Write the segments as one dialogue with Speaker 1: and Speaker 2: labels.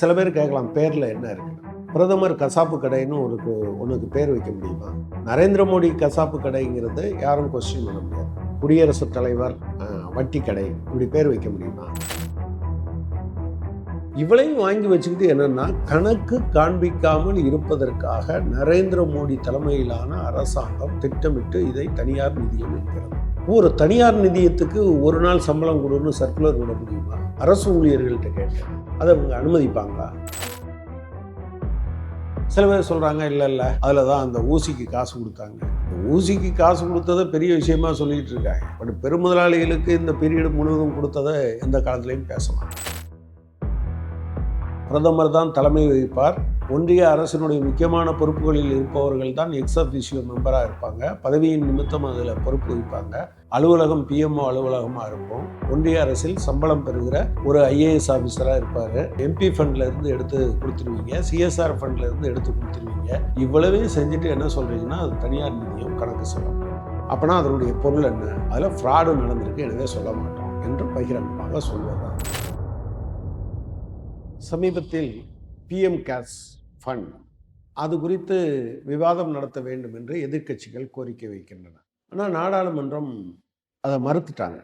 Speaker 1: சில பேர் கேட்கலாம் பேரில் என்ன இருக்கு? பிரதமர் கசாப்பு கடைன்னு ஒரு ஒன்றுக்கு பேர் வைக்க முடியுமா? நரேந்திர மோடி கசாப்பு கடைங்கிறது யாரும் கொஸ்டின் பண்ண முடியாது. குடியரசுத் தலைவர் வட்டி கடை இப்படி பேர் வைக்க முடியுமா? இவளையும் வாங்கி வச்சுக்கிட்டு என்னன்னா கணக்கு காண்பிக்காமல் இருப்பதற்காக நரேந்திர மோடி தலைமையிலான அரசாங்கம் திட்டமிட்டு இதை தனியார் நிதியம் என்கிறது. ஒரு தனியார் நிதியத்துக்கு ஒரு நாள் சம்பளம் கொடுன்னு சர்க்குலர் விட முடியுமா? அரசு ஊழியர்கள்ட்ட கேட்டேன். அதை அவங்க அனுமதிப்பாங்களா? சில பேர் சொல்கிறாங்க இல்லை இல்லை. அதில் தான் அந்த ஊசிக்கு காசு கொடுத்தாங்க. ஊசிக்கு காசு கொடுத்ததை பெரிய விஷயமா சொல்லிட்டு இருக்காங்க. பட் பெருமுதலாளிகளுக்கு இந்த பீரியடு முழுவதும் கொடுத்ததை எந்த காலத்துலையும் பேசலாம் பிரதமர் தான் தலைமை வகிப்பார். ஒன்றிய அரசினுடைய முக்கியமான பொறுப்புகளில் இருப்பவர்கள் தான் எக்ஸ் அஃபிஷியோ மெம்பராக இருப்பாங்க. பதவியின் நிமித்தம் அதில் பொறுப்பு வகிப்பாங்க அலுவலகம் பிஎம்ஓ அலுவலகமாக இருக்கும் ஒன்றிய அரசில் சம்பளம் பெறுகிற ஒரு ஐஏஎஸ் ஆஃபீஸராக இருப்பார். எம்பி ஃபண்ட்ல இருந்து எடுத்து கொடுத்துருவீங்க. சிஎஸ்ஆர் ஃபண்ட்ல இருந்து எடுத்து கொடுத்துருவீங்க. இவ்வளவையும் செஞ்சுட்டு என்ன சொல்கிறீங்கன்னா அது தனியார் நிதியம் கணக்கு செலவு. அப்போனா அதனுடைய பொருள் என்ன? அதில் ஃப்ராடு நடந்திருக்கு. எனவே சொல்ல மாட்டோம் என்று பகிரங்கமாக சொல்வதுதான். சமீபத்தில் பிஎம் கேர்ஸ் ஃபண்ட் அது குறித்து விவாதம் நடத்த வேண்டும் என்று எதிர்க்கட்சிகள் கோரிக்கை வைக்கின்றன. ஆனால் நாடாளுமன்றம் அதை மறுத்துட்டாங்க.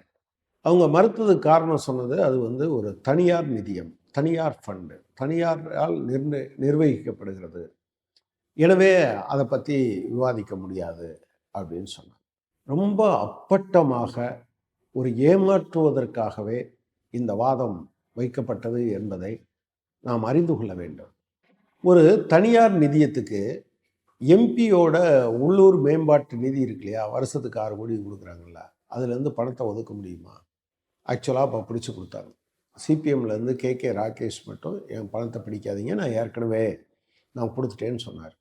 Speaker 1: அவங்க மறுத்ததுக்கு காரணம் சொன்னது அது வந்து ஒரு தனியார் நிதியம் தனியார் ஃபண்டு தனியாரால் நிர்ண நிர்வகிக்கப்படுகிறது. எனவே அதை பற்றி விவாதிக்க முடியாது அப்படின்னு சொன்னாங்க. ரொம்ப அப்பட்டமாக ஒரு ஏமாற்றுவதற்காகவே இந்த வாதம் வைக்கப்பட்டது என்பதை நாம் அறிந்து கொள்ள வேண்டும். ஒரு தனியார் நிதியத்துக்கு எம்பியோட உள்ளூர் மேம்பாட்டு நிதி இருக்கு இல்லையா? வருஷத்துக்கு ஆறு கோடி கொடுக்குறாங்கல்ல. அதுலேருந்து பணத்தை ஒதுக்க முடியுமா? ஆக்சுவலாக இப்போ பிடிச்சி கொடுத்தாங்க. சிபிஎம்லேருந்து கே கே ராகேஷ் மட்டும் என் பணத்தை பிடிக்காதீங்க நான் ஏற்கனவே நான் கொடுத்துட்டேன்னு சொன்னார்.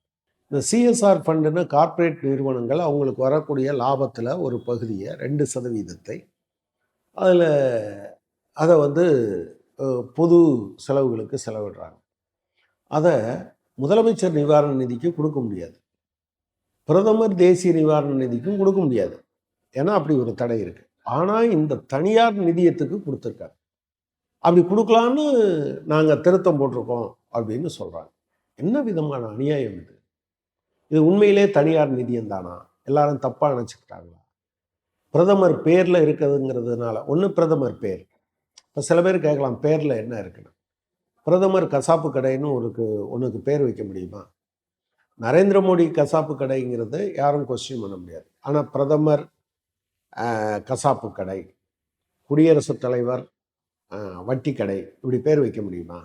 Speaker 1: இந்த சிஎஸ்ஆர் ஃபண்டுன்னு கார்ப்பரேட் நிறுவனங்கள் அவங்களுக்கு வரக்கூடிய லாபத்தில் ஒரு பகுதியை ரெண்டு சதவீதத்தை அதில் அதை வந்து பொது செலவுகளுக்கு செலவிடுறாங்க. அதை முதலமைச்சர் நிவாரண நிதிக்கு கொடுக்க முடியாது. பிரதமர் தேசிய நிவாரண நிதிக்கும் கொடுக்க முடியாது. ஏன்னா அப்படி ஒரு தடை இருக்கு. ஆனால் இந்த தனியார் நிதியத்துக்கு கொடுத்துருக்காங்க. அப்படி கொடுக்கலான்னு நாங்கள் திருத்தம் போட்டிருக்கோம் அப்படின்னு சொல்கிறாங்க என்ன விதமான அநியாயம் இது? இது உண்மையிலே தனியார் நிதியம் தானா? எல்லாரும் தப்பாக நினச்சிக்கிட்டாங்களா? பிரதமர் பேரில் இருக்கிறதுங்கிறதுனால ஒன்று பிரதமர் பேர். இப்போ சில பேர் கேட்கலாம் பேரில் என்ன இருக்குன்னு. பிரதமர் கசாப்பு கடைன்னு ஒருக்கு ஒன்றுக்கு பேர் வைக்க முடியுமா? நரேந்திர மோடி கசாப்பு கடைங்கிறது யாரும் கொஸ்டின் பண்ண முடியாது. ஆனால் பிரதமர் கசாப்பு கடை குடியரசுத் தலைவர் வட்டி கடை இப்படி பேர் வைக்க முடியுமா?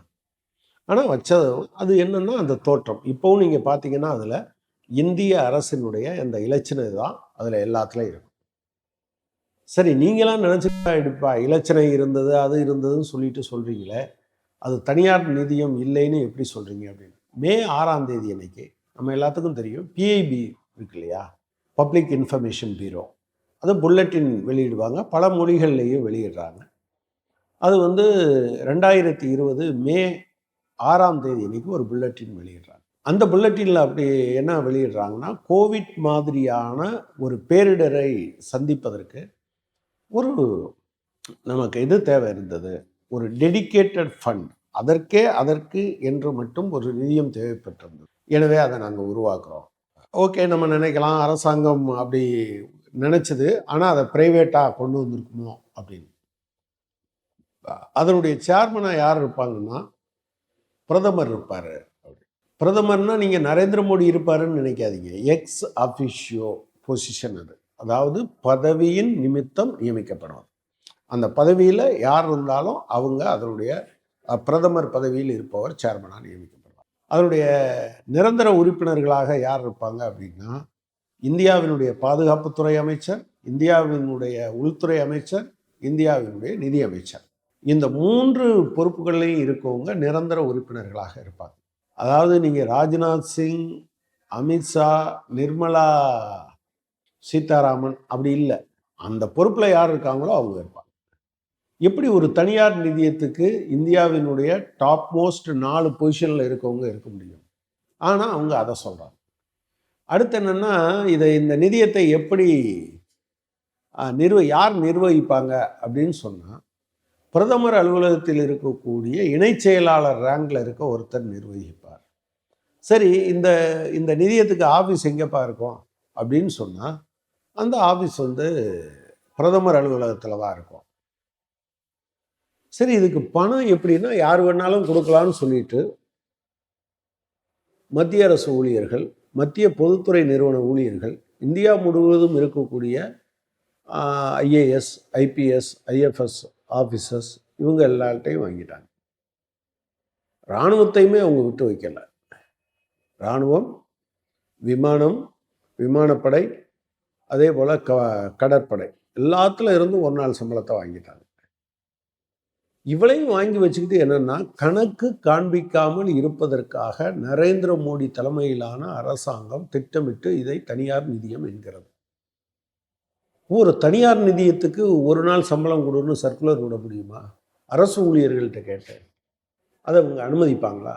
Speaker 1: ஆனால் வச்சது அது என்னென்னா அந்த தோற்றம். இப்போவும் நீங்கள் பார்த்தீங்கன்னா அதில் இந்திய அரசினுடைய அந்த இலச்சினை தான் அதில் எல்லாத்துலேயும் இருக்கும். சரி நீங்களாம் நினச்சிட்டா எடுப்பா இலச்சனை இருந்தது அது இருந்ததுன்னு சொல்லிட்டு சொல்கிறீங்களே அது தனியார் நிதியம் இல்லைன்னு எப்படி சொல்கிறீங்க அப்படின்னு? மே ஆறாம் தேதி அன்னைக்கு நம்ம எல்லாத்துக்கும் தெரியும் பிஐபி இருக்கு இல்லையா? பப்ளிக் இன்ஃபர்மேஷன் பீரோ அது புல்லட்டின் வெளியிடுவாங்க. பல மொழிகள்லேயும் வெளியிடுறாங்க. அது வந்து ரெண்டாயிரத்தி இருபது மே ஆறாம் தேதி அன்னைக்கு ஒரு புல்லட்டின் வெளியிடுறாங்க. அந்த புல்லட்டினில் அப்படி என்ன வெளியிடுறாங்கன்னா கோவிட் மாதிரியான ஒரு பேரிடரை சந்திப்பதற்கு ஒரு நமக்கு இது தேவை இருந்தது? ஒரு டெடிகேட்டட் ஃபண்ட். அதற்கே அதற்கு என்று மட்டும் ஒரு நிதியம் தேவைப்பட்டிருந்தது. எனவே அதை நாங்கள் உருவாக்குறோம். ஓகே நம்ம நினைக்கலாம் அரசாங்கம் அப்படி நினச்சது. ஆனால் அதை ப்ரைவேட்டாக கொண்டு வந்திருக்குமோ அப்படின்னு. அதனுடைய சேர்மனாக யார் இருப்பாங்கன்னா பிரதமர் இருப்பார். பிரதமர்னா நீங்கள் நரேந்திர மோடி இருப்பாருன்னு நினைக்காதீங்க. எக்ஸ் அஃபிஷியோ பொசிஷன் அது. அதாவது பதவியின் நிமித்தம் நியமிக்கப்படுவது அந்த பதவியில் யார் இருந்தாலும் அவங்க அதனுடைய பிரதமர் பதவியில் இருப்பவர் சேர்மனாக நியமிக்கப்படுவார். அதனுடைய நிரந்தர உறுப்பினர்களாக யார் இருப்பாங்க அப்படின்னா இந்தியாவினுடைய பாதுகாப்புத்துறை அமைச்சர் இந்தியாவினுடைய உள்துறை அமைச்சர் இந்தியாவினுடைய நிதி அமைச்சர். இந்த மூன்று பொறுப்புகள்லையும் இருக்கவங்க நிரந்தர உறுப்பினர்களாக இருப்பாங்க. அதாவது நீங்கள் ராஜ்நாத் சிங் அமித்ஷா நிர்மலா சீதாராமன் அப்படி இல்லை. அந்த பொறுப்பில் யார் இருக்காங்களோ அவங்க இருப்பாங்க. எப்படி ஒரு தனியார் நிதியத்துக்கு இந்தியாவினுடைய டாப் மோஸ்ட் நாலு பொசிஷனில் இருக்கவங்க இருக்க முடியும்? ஆனால் அவங்க அதை சொல்கிறாங்க அடுத்து என்னென்னா இதை இந்த நிதியத்தை எப்படி நிர்வ யார் நிர்வகிப்பாங்க அப்படின்னு சொன்னால் பிரதமர் அலுவலகத்தில் இருக்கக்கூடிய இணைச் செயலாளர் ரேங்கில் இருக்க ஒருத்தர் நிர்வகிப்பார். சரி இந்த இந்த நிதியத்துக்கு ஆஃபீஸ் எங்கேப்பா இருக்கும்? அப்படின்னு சொன்னால் அந்த ஆஃபீஸ் வந்து பிரதமர் அலுவலகத்தில் தான் இருக்கும். சரி இதுக்கு பணம் எப்படின்னா யார் வேணாலும் கொடுக்கலான்னு சொல்லிட்டு மத்திய அரசு ஊழியர்கள் மத்திய பொதுத்துறை நிறுவன ஊழியர்கள் இந்தியா முழுவதும் இருக்கக்கூடிய ஐஏஎஸ் ஐபிஎஸ் ஐஎஃப்எஸ் ஆஃபீஸர்ஸ் இவங்க எல்லார்ட்டையும் வாங்கிட்டாங்க. இராணுவத்தையுமே அவங்க விட்டு வைக்கலை. இராணுவம் விமானம் விமானப்படை அதே போல் க கடற்படை எல்லாத்துல இருந்தும் ஒரு நாள் சம்பளத்தை வாங்கிட்டாங்க. இவளையும் வாங்கி வச்சுக்கிட்டு என்னென்னா கணக்கு காண்பிக்காமல் இருப்பதற்காக நரேந்திர மோடி தலைமையிலான அரசாங்கம் திட்டமிட்டு இதை தனியார் நிதியம் என்கிறது. ஒரு தனியார் நிதியத்துக்கு ஒரு நாள் சம்பளம் கொடுன்னு சர்க்குலர் விட முடியுமா? அரசு ஊழியர்கள்ட்ட கேட்டேன். அதை அவங்க அனுமதிப்பாங்களா?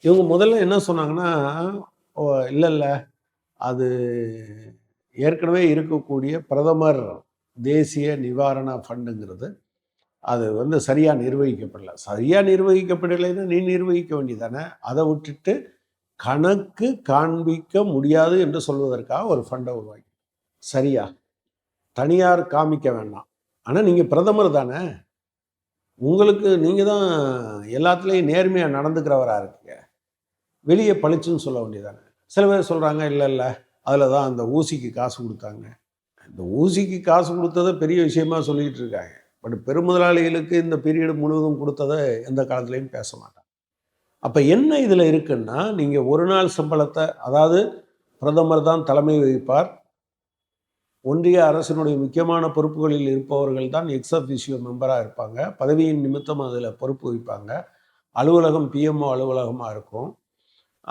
Speaker 1: இவங்க முதல்ல என்ன சொன்னாங்கன்னா ஓ இல்லை இல்லை. அது ஏற்கனவே இருக்கக்கூடிய பிரதமர் தேசிய நிவாரண ஃபண்டுங்கிறது அது வந்து சரியாக நிர்வகிக்கப்படல. சரியாக நிர்வகிக்கப்படலைன்னா நீ நிர்வகிக்க வேண்டியதானே? அதை விட்டுட்டு கணக்கு காண்பிக்க முடியாது என்று சொல்வதற்காக ஒரு ஃபண்டை உருவாக்கி. சரியா? தனியார் காமிக்க வேண்டாம். ஆனால் நீங்கள் பிரதமர் தானே? உங்களுக்கு நீங்கள் தான் எல்லாத்துலேயும் நேர்மையாக நடந்துக்கிறவராக இருக்கீங்க. வெளியே பழிச்சுன்னு சொல்ல வேண்டியதானே? சில பேர் சொல்கிறாங்க இல்லை இல்லை. அதில் தான் அந்த ஊசிக்கு காசு கொடுத்தாங்க. இந்த ஊசிக்கு காசு கொடுத்ததை பெரிய விஷயமா சொல்லிக்கிட்டு இருக்காங்க. பட் பெருமுதலாளிகளுக்கு இந்த பீரியடு முழுவதும் கொடுத்ததை எந்த காலத்துலேயும் பேச மாட்டாங்க. அப்போ என்ன இதில் இருக்குன்னா நீங்கள் ஒரு நாள் சம்பளத்தை அதாவது பிரதமர் தான் தலைமை வகிப்பார். ஒன்றிய அரசினுடைய முக்கியமான பொறுப்புகளில் இருப்பவர்கள் தான் எக்ஸ் அஃபிஷியோ மெம்பராக இருப்பாங்க. பதவியின் நிமித்தம் அதில் பொறுப்பு வகிப்பாங்க. அலுவலகம் பிஎம்ஓ அலுவலகமாக இருக்கும்.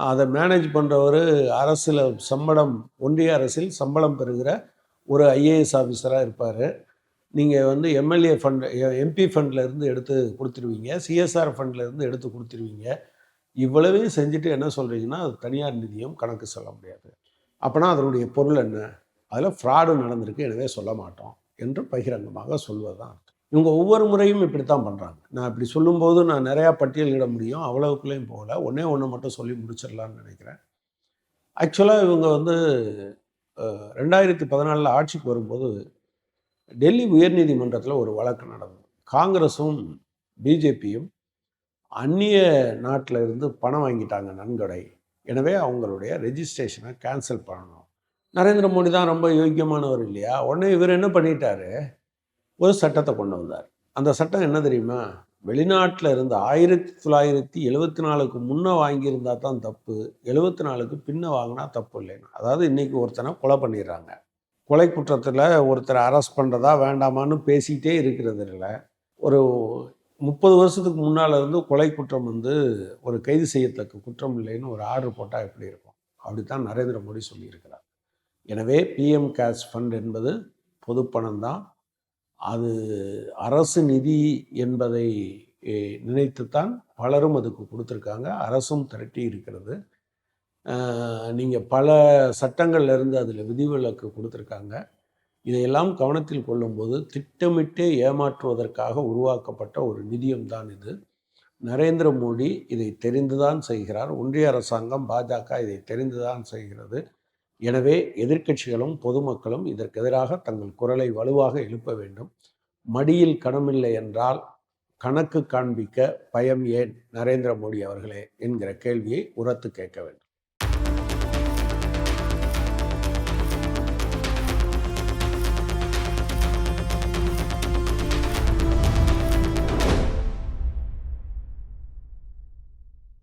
Speaker 1: அதை மேனேஜ் பண்ணுறவர் அரசில் சம்பளம் ஒன்றிய அரசில் சம்பளம் பெறுகிற ஒரு ஐஏஎஸ் ஆஃபீஸராக இருப்பார். நீங்கள் வந்து எம்எல்ஏ ஃபண்ட் எம்பி ஃபண்ட்லேருந்து எடுத்து கொடுத்துருவீங்க. சிஎஸ்ஆர் ஃபண்ட்லேருந்து எடுத்து கொடுத்துருவீங்க. இவ்வளவையும் செஞ்சுட்டு என்ன சொல்கிறீங்கன்னா அது தனியார் நிதியம் கணக்கு சொல்ல முடியாது. அப்போனா அதனுடைய பொருள் என்ன? அதில் ஃப்ராடு நடந்திருக்கு எனவே சொல்ல மாட்டோம் என்று பகிரங்கமாக சொல்வது தான் இவங்க ஒவ்வொரு முறையும் இப்படி தான் பண்ணுறாங்க நான் இப்படி சொல்லும்போது நான் நிறையா பட்டியலிட முடியும். அவ்வளவுக்குள்ளேயும் போகல. ஒன்றே ஒன்று மட்டும் சொல்லி முடிச்சிடலான்னு நினைக்கிறேன். ஆக்சுவலாக இவங்க வந்து ரெண்டாயிரத்தி பதினாலில் ஆட்சிக்கு வரும்போது டெல்லி உயர்நீதிமன்றத்தில் ஒரு வழக்கு நடந்தது. காங்கிரஸும் பிஜேபியும் அந்நிய நாட்டில் இருந்து பணம் வாங்கிட்டாங்க நன்கொடை. எனவே அவங்களுடைய ரெஜிஸ்ட்ரேஷனை கேன்சல் பண்ணணும். நரேந்திர மோடி தான் ரொம்ப யோக்கியமானவர் இல்லையா? உடனே இவர் என்ன பண்ணிட்டாரு? ஒரு சட்டத்தை கொண்டு வந்தார். அந்த சட்டம் என்ன தெரியுமா? வெளிநாட்டில் இருந்து ஆயிரத்தி தொள்ளாயிரத்தி எழுபத்தி நாலுக்கு முன்னே வாங்கியிருந்தா தான் தப்பு. எழுபத்தி நாலுக்கு பின்ன வாங்கினா தப்பு இல்லைன்னு. அதாவது இன்றைக்கி ஒருத்தனை கொலை பண்ணிடுறாங்க. கொலை குற்றத்தில் ஒருத்தரை அரெஸ்ட் பண்ணுறதா வேண்டாமான்னு பேசிக்கிட்டே இருக்கிறது இல்லை. ஒரு முப்பது வருஷத்துக்கு முன்னால் இருந்து கொலை குற்றம் வந்து ஒரு கைது செய்யத்தக்க குற்றம் இல்லைன்னு ஒரு ஆர்டர் போட்டால் எப்படி இருக்கும்? அப்படித்தான் நரேந்திர மோடி சொல்லியிருக்கிறார். எனவே பிஎம் கேஷ் ஃபண்ட் என்பது பொதுப்பணம் தான். அது அரசு நிதி என்பதை நினைத்துத்தான் பலரும் அதுக்கு கொடுத்துருக்காங்க. அரசும் திரட்டி இருக்கிறது. நீங்கள் பல சட்டங்கள்லேருந்து அதில் விதிவிலக்கு கொடுத்துருக்காங்க. இதையெல்லாம் கவனத்தில் கொள்ளும்போது திட்டமிட்டே ஏமாற்றுவதற்காக உருவாக்கப்பட்ட ஒரு நிதியம் தான் இது. நரேந்திர மோடி இதை தெரிந்துதான் செய்கிறார். ஒன்றிய அரசாங்கம் பாஜக இதை தெரிந்துதான் செய்கிறது. எனவே எதிர்க்கட்சிகளும் பொதுமக்களும் இதற்கு எதிராக தங்கள் குரலை வலுவாக எழுப்ப வேண்டும். மடியில் கணமில்லை என்றால் கணக்கு காண்பிக்க பயம் ஏன்? நரேந்திர மோடி அவர்களே என்கிற கேள்வியை உரத்து கேட்க வேண்டும்.